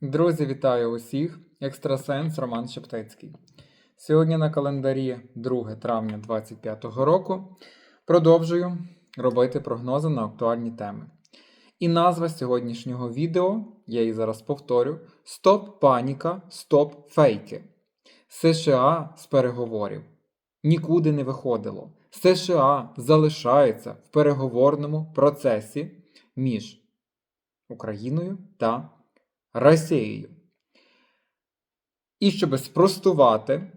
Друзі, вітаю усіх! Екстрасенс Роман Шептицький. Сьогодні на календарі 2 травня 2025 року продовжую робити прогнози на актуальні теми. І назва сьогоднішнього відео, я її зараз повторю: Стоп паніка, стоп фейки. США з переговорів нікуди не виходило. США залишається в переговорному процесі між Україною та Росією. І щоб спростувати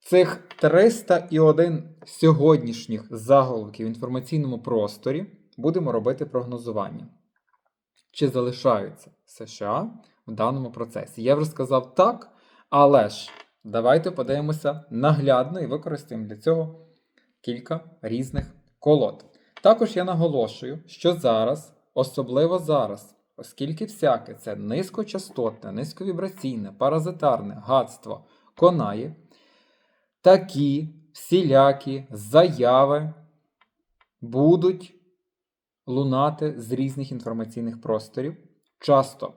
цих 301 сьогоднішніх заголовків в інформаційному просторі, будемо робити прогнозування. Чи залишаються США в даному процесі? Я вже сказав так, але ж давайте подивимося наглядно і використаємо для цього кілька різних колод. Також я наголошую, що зараз, особливо зараз, оскільки всяке це низькочастотне, низьковібраційне, паразитарне гадство конає, такі всілякі заяви будуть лунати з різних інформаційних просторів. Часто,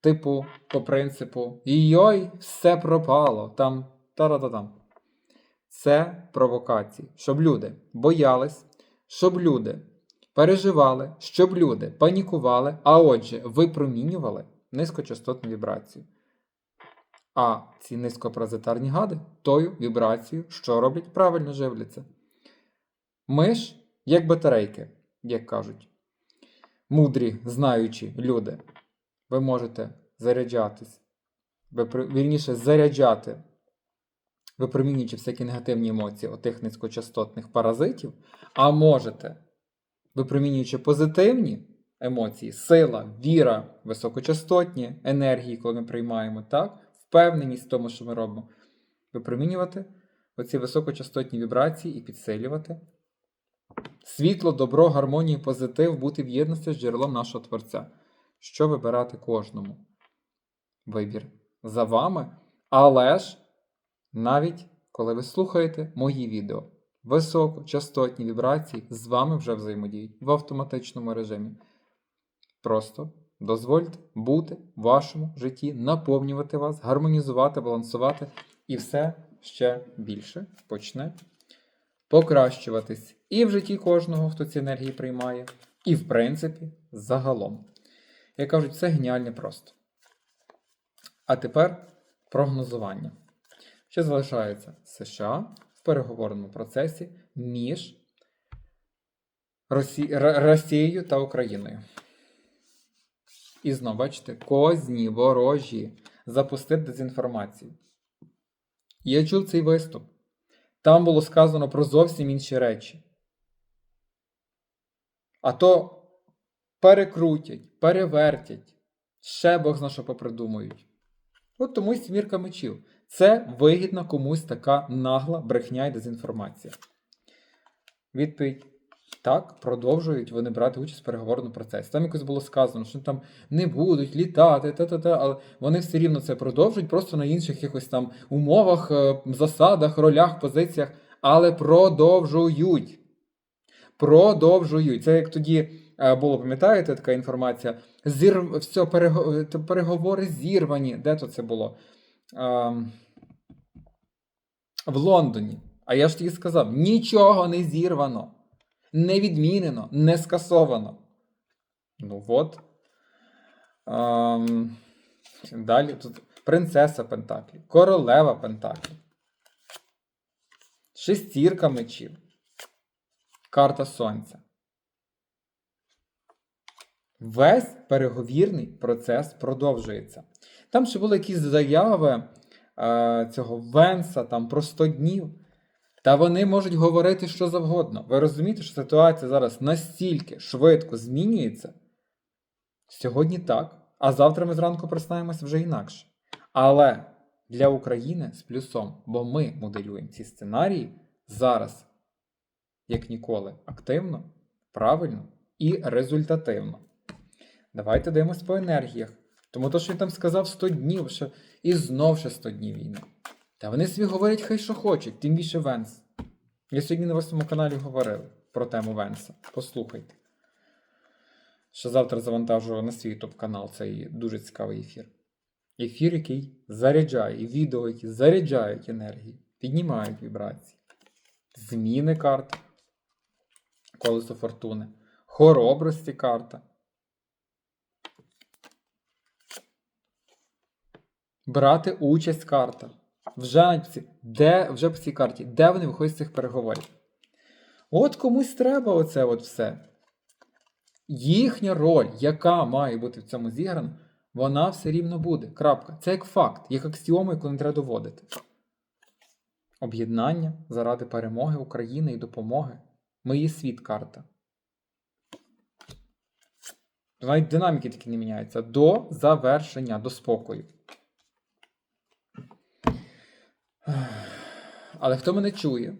типу, по принципу Йой, все пропало, там та-да-да-там. Це провокації, щоб люди боялись, щоб люди переживали, щоб люди панікували, а отже, випромінювали низькочастотну вібрацію. А ці низькопаразитарні гади тою вібрацією, що роблять, правильно живляться. Ми ж, як батарейки, як кажуть, мудрі, знаючі люди, ви можете заряджатись, випр- вірніше заряджати, випромінюючи всякі негативні емоції отих низькочастотних паразитів, а можете випромінюючи позитивні емоції, сила, віра, високочастотні енергії, коли ми приймаємо, так, впевненість в тому, що ми робимо, випромінювати оці високочастотні вібрації і підсилювати. Світло, добро, гармонію, позитив, бути в єдності з джерелом нашого Творця. Що вибирати кожному? Вибір за вами. Але ж навіть коли ви слухаєте мої відео, високочастотні вібрації з вами вже взаємодіють в автоматичному режимі. Просто дозвольте бути в вашому житті, наповнювати вас, гармонізувати, балансувати, і все ще більше почне покращуватись і в житті кожного, хто ці енергії приймає, і в принципі загалом. Як кажуть, це геніальне просто. А тепер прогнозування. Ще залишається США переговорному процесі між Росі... Росією та Україною. І знову, бачите, козні, ворожі, запустити дезінформацію. Я чув цей виступ. Там було сказано про зовсім інші речі. А то перекрутять, перевертять, ще Бог зна що попридумують. От тому й смірка мечів. Це вигідно комусь така нагла брехня і дезінформація. Відповідь: так, продовжують вони брати участь в переговорному процесі. Там якось було сказано, що там не будуть літати, та-та-та, але вони все рівно це продовжують, просто на інших якихось там умовах, е, засадах, ролях, позиціях, але продовжують. Продовжують. Це як тоді е, було, пам'ятаєте, така інформація? Зір... Все, перего... переговори зірвані. Де то це було? Ем, В Лондоні. А я ж тоді сказав: нічого не зірвано, не відмінено, не скасовано. Ну от. Ем, Далі тут принцеса Пентаклі, королева Пентаклі. Шестірка мечів. Карта Сонця. Весь переговірний процес продовжується. Там ще були якісь заяви е, цього Венса там про 100 днів. Та вони можуть говорити що завгодно. Ви розумієте, що ситуація зараз настільки швидко змінюється? Сьогодні так, а завтра ми зранку просинаємося вже інакше. Але для України з плюсом, бо ми моделюємо ці сценарії зараз, як ніколи, активно, правильно і результативно. Давайте дивимось по енергіях. Тому то, що він там сказав 100 днів, що і знов ще 100 днів війни. Та вони собі говорять хай що хочуть, тим більше Венс. Я сьогодні на вашому каналі говорив про тему Венса. Послухайте. Ще завтра завантажу на свій топ канал цей дуже цікавий ефір. Ефір, який заряджає, і відео, які заряджають енергії, піднімають вібрації, зміни карт, колесо фортуни, хоробрості карта. Брати участь карта. Вже, на де, вже по цій карті, де вони виходять з цих переговорів. От комусь треба оце от все. Їхня роль, яка має бути в цьому зіграна, вона все рівно буде. Крапка. Це як факт, як аксіома, яку не треба доводити. Об'єднання заради перемоги України і допомоги. Ми є світ карта. Навіть динаміки такі не міняються. До завершення, до спокою. Але хто мене чує,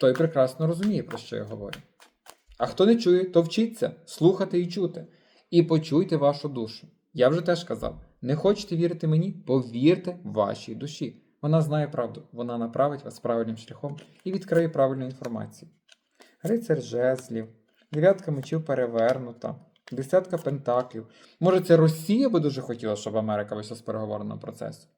той прекрасно розуміє, про що я говорю. А хто не чує, то вчіться слухати і чути. І почуйте вашу душу. Я вже теж казав: не хочете вірити мені, повірте вашій душі. Вона знає правду, вона направить вас правильним шляхом і відкриє правильну інформацію. Рицар жезлів, дев'ятка мечів перевернута, десятка пентаклів. Може, це Росія би дуже хотіла, щоб Америка вийшла з переговорного процесу.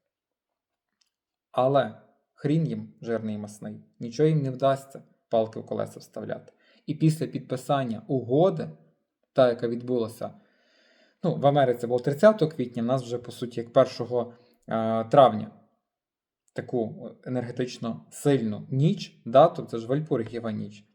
Але хрін їм жирний і масний, нічого їм не вдасться палки в колеса вставляти. І після підписання угоди, та, яка відбулася, ну, в Америці було 30 квітня, в нас вже, по суті, як 1 е, травня, таку енергетично сильну ніч, дату, це ж Вальпургієва ніч,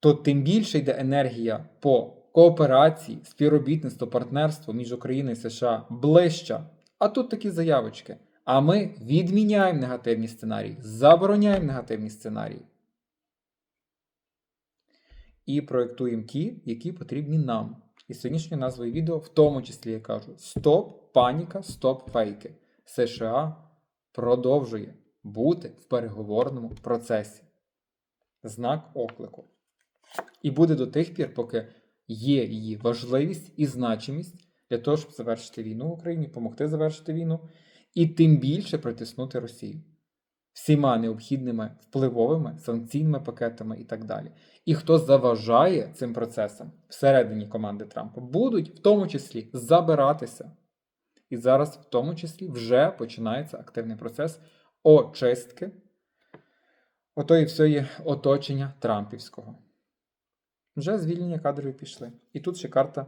то тим більше йде енергія по кооперації, співробітництву, партнерству між Україною і США ближча. А тут такі заявочки. А ми відміняємо негативні сценарії, забороняємо негативні сценарії. І проєктуємо ті, які потрібні нам. І сьогоднішньою назвою відео, в тому числі я кажу: Стоп, паніка, стоп фейки. США продовжує бути в переговорному процесі. Знак оклику. І буде до тих пір, поки є її важливість і значимість для того, щоб завершити війну в Україні, допомогти завершити війну, і тим більше притиснути Росію всіма необхідними впливовими санкційними пакетами і так далі. І хто заважає цим процесам всередині команди Трампа, будуть в тому числі забиратися. І зараз, в тому числі, вже починається активний процес очистки отої всієї оточення Трампівського. Вже звільнення кадрів пішли. І тут ще карта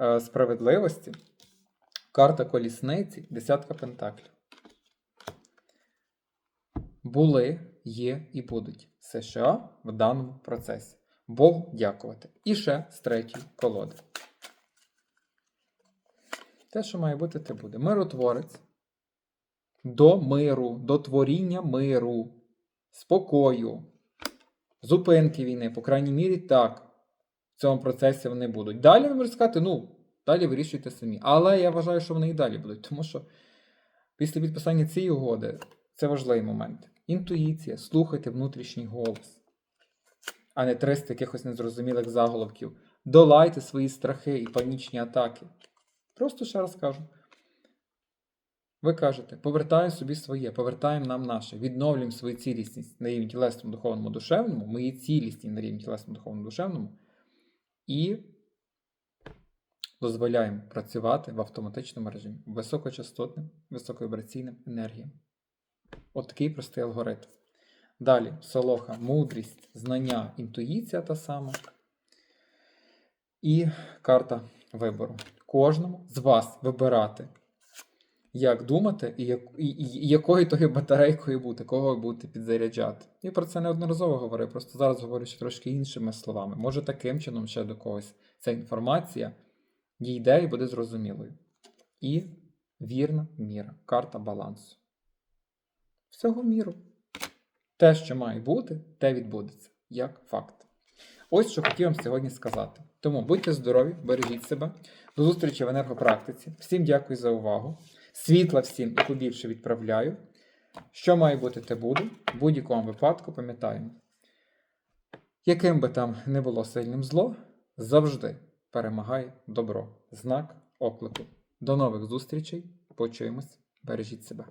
е, справедливості, карта колісниці, десятка пентаклів. Були, є і будуть США в даному процесі. Богу дякувати. І ще з третьої колоди. Те, що має бути, те буде. Миротворець до миру, до творіння миру, спокою, зупинки війни, по крайній мірі, так. В цьому процесі вони будуть. Далі ви можете сказати, ну, далі вирішуйте самі. Але я вважаю, що вони і далі будуть, тому що після підписання цієї угоди це важливий момент. Інтуїція, слухайте внутрішній голос, а не 300 якихось незрозумілих заголовків. Долайте свої страхи і панічні атаки. Просто ще раз кажу. Ви кажете, повертаємо собі своє, повертаємо нам наше, відновлюємо свою цілісність на рівні тілесному, духовному, душевному, є цілісні на рівні тілесному, духовному, душевному, і дозволяємо працювати в автоматичному режимі, високочастотним, високовібраційним енергіям. От такий простий алгоритм. Далі, солоха, мудрість, знання, інтуїція та сама. І карта вибору. Кожному з вас вибирати, як думати і, як, і, і якою тою батарейкою бути, кого будете підзаряджати. Я про це неодноразово говорив, просто зараз говорю ще трошки іншими словами. Може, таким чином ще до когось ця інформація дійде і буде зрозумілою. І вірна міра, карта балансу. Всього міру. Те, що має бути, те відбудеться, як факт. Ось що хотів вам сьогодні сказати. Тому будьте здорові, бережіть себе. До зустрічі в енергопрактиці. Всім дякую за увагу. Світла всім і побільше відправляю. Що має бути, те буде. В будь-якому випадку пам'ятаємо. Яким би там не було сильним зло, завжди перемагає добро. Знак оклику. До нових зустрічей. Почуємось. Бережіть себе.